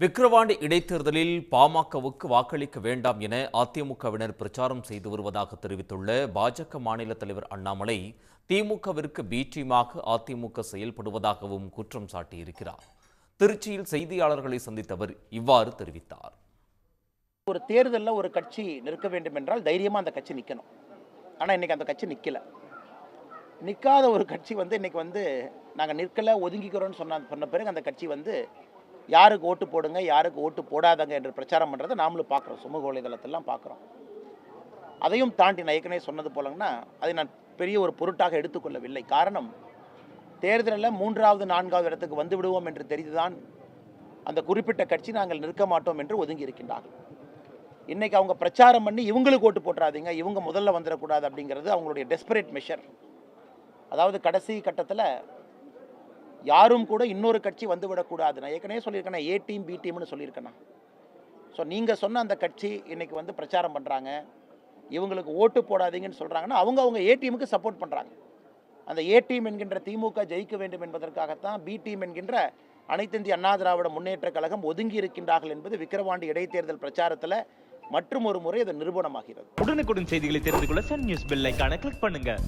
விக்கிரவாண்டி இடைத்தேர்தலில் பாமகவுக்கு வாக்களிக்க வேண்டாம் என அதிமுகவினர் பிரச்சாரம் செய்து வருவதாக தெரிவித்துள்ள பாஜக மாநில தலைவர் அண்ணாமலை திமுகவிற்கு பீச்சியமாக அதிமுக செயல்படுவதாகவும் குற்றம் சாட்டியிருக்கிறார். திருச்சியில் செய்தியாளர்களை சந்தித்தவர் இவ்வாறு தெரிவித்தார். ஒரு தேர்தலில் ஒரு கட்சி நிற்க வேண்டும் என்றால் தைரியமாக அந்த கட்சி நிற்கணும் ஆனால் இன்னைக்கு அந்த கட்சி நிற்கல நிற்காத ஒரு கட்சி வந்து இன்னைக்கு வந்து நாங்கள் நிற்கலை ஒதுங்கிக்கிறோன்னு சொன்ன சொன்ன பிறகு அந்த கட்சி வந்து யாருக்கு ஓட்டு போடுங்க யாருக்கு ஓட்டு போடாதங்க என்று பிரச்சாரம் பண்ணுறதை நாமளும் பார்க்குறோம். சமூக வலைதளத்திலாம் பார்க்குறோம். அதையும் தாண்டி நான் ஏற்கனவே சொன்னது போலங்கன்னா அதை நான் பெரிய ஒரு பொருட்டாக எடுத்துக்கொள்ளவில்லை. காரணம் தேர்தலில் மூன்றாவது நான்காவது இடத்துக்கு வந்து விடுவோம் என்று தெரிந்துதான் அந்த குறிப்பிட்ட கட்சி நாங்கள் நிற்க மாட்டோம் என்று ஒதுங்கி இருக்கின்றார்கள். இன்றைக்கி அவங்க பிரச்சாரம் பண்ணி இவங்களுக்கு ஓட்டு போட்டுறாதீங்க இவங்க முதல்ல வந்துடக்கூடாது அப்படிங்கிறது அவங்களுடைய டெஸ்பரேட் மெஷர் அதாவது கடைசி கட்டத்தில் யாரும் கூட இன்னொரு கட்சி வந்து விடக்கூடாது. நான் ஏற்கனவே சொல்லியிருக்கேன் ஏ டீம் பி டீம்னு சொல்லியிருக்கேண்ணா ஸோ நீங்கள் சொன்ன அந்த கட்சி இன்றைக்கி வந்து பிரச்சாரம் பண்ணுறாங்க இவங்களுக்கு ஓட்டு போடாதீங்கன்னு சொல்கிறாங்கன்னா அவங்க அவங்க ஏ டீமுக்கு சப்போர்ட் பண்ணுறாங்க அந்த ஏ டீம் என்கின்ற திமுக ஜெயிக்க வேண்டும் என்பதற்காகத்தான் பி டீம் என்கின்ற அனைத்திந்திய அண்ணா திராவிட முன்னேற்ற கழகம் ஒதுங்கி இருக்கின்றார்கள் என்பது விக்கிரவாண்டி இடைத்தேர்தல் பிரச்சாரத்தில் மற்றும் ஒரு முறை அது நிரூபணமாகிறது. உடனுக்குடன் செய்திகளை தெரிந்து கொள்ள சன் நியூஸ் பெல் ஐகானை கிளிக் பண்ணுங்கள்